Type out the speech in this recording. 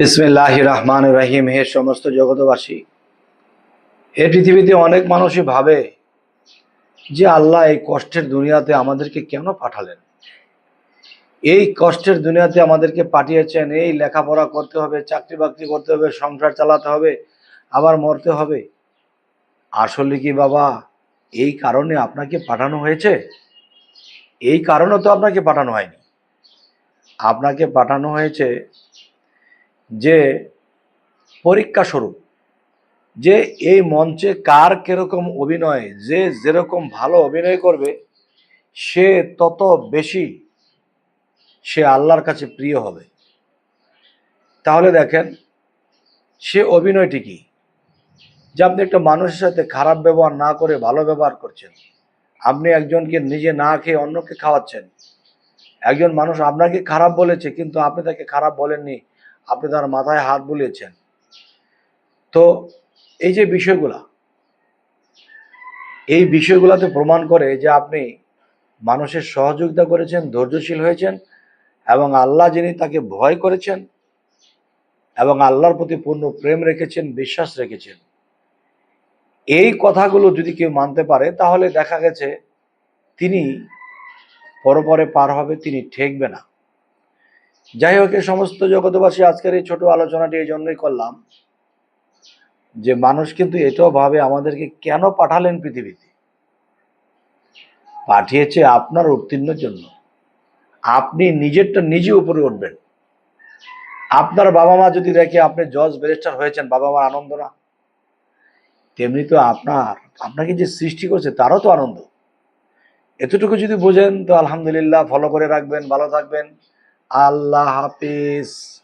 বিসমিল্লাহ রহমান রহিম হে সমস্ত জগতবাসী এ পৃথিবীতে অনেক মানুষই ভাবে যে আল্লাহ এই কষ্টের দুনিয়াতে আমাদেরকে কেন পাঠালেন? এই কষ্টের দুনিয়াতে আমাদেরকে পাঠিয়েছেন, এই লেখাপড়া করতে হবে চাকরি বাকরি করতে হবে, সংসার চালাতে হবে, আবার মরতে হবে। আসলে কি বাবা, এই কারণে আপনাকে পাঠানো হয়েছে? এই কারণে তো আপনাকে পাঠানো হয়নি। আপনাকে পাঠানো হয়েছে যে পরীক্ষা স্বরূপ, যে এই মঞ্চে কার কীরকম অভিনয়, যে যেরকম ভালো অভিনয় করবে, সে তত বেশি সে আল্লাহর কাছে প্রিয় হবে। তাহলে দেখেন, সে অভিনয়টি কি? যে আপনি একটা মানুষের সাথে খারাপ ব্যবহার না করে ভালো ব্যবহার করছেন, আপনি একজনকে নিজে না খেয়ে অন্যকে খাওয়াচ্ছেন, একজন মানুষ আপনাকে খারাপ বলেছে, কিন্তু আপনি তাকে খারাপ বলেননি আপনি তার মাথায় হাত বুলিয়েছেন। তো এই যে বিষয়গুলা, এই বিষয়গুলোতে প্রমাণ করে যে আপনি মানুষের সহযোগিতা করেছেন, ধৈর্যশীল হয়েছেন এবং আল্লাহ যিনি তাকে ভয় করেছেন এবং আল্লাহর প্রতি পূর্ণ প্রেম রেখেছেন, বিশ্বাস রেখেছেন। এই কথাগুলো যদি কেউ মানতে পারে, তাহলে দেখা গেছে তিনি পরপরে পার হবে, তিনি ঠেকবে না। যাই হোক, এই সমস্ত জগতবাসী আজকের এই ছোট আলোচনাটি এই জন্যই করলাম যে মানুষ কিন্তু এটাও ভাবে আমাদেরকে কেন পাঠালেন পৃথিবীতে? পাঠিয়েছে আপনার উত্তীর্ণের জন্য। আপনি নিজেরটা নিজে উপরে উঠবেন। আপনার বাবা মা যদি দেখে আপনি জজ ব্যারিস্টার হয়েছেন, বাবা মার আনন্দ না? তেমনি তো আপনার, আপনাকে যে সৃষ্টি করছে তারও তো আনন্দ। এতটুকু যদি বোঝেন তো আলহামদুলিল্লাহ, ফলো করে রাখবেন, ভালো থাকবেন। আল্লাহ হাফিজ।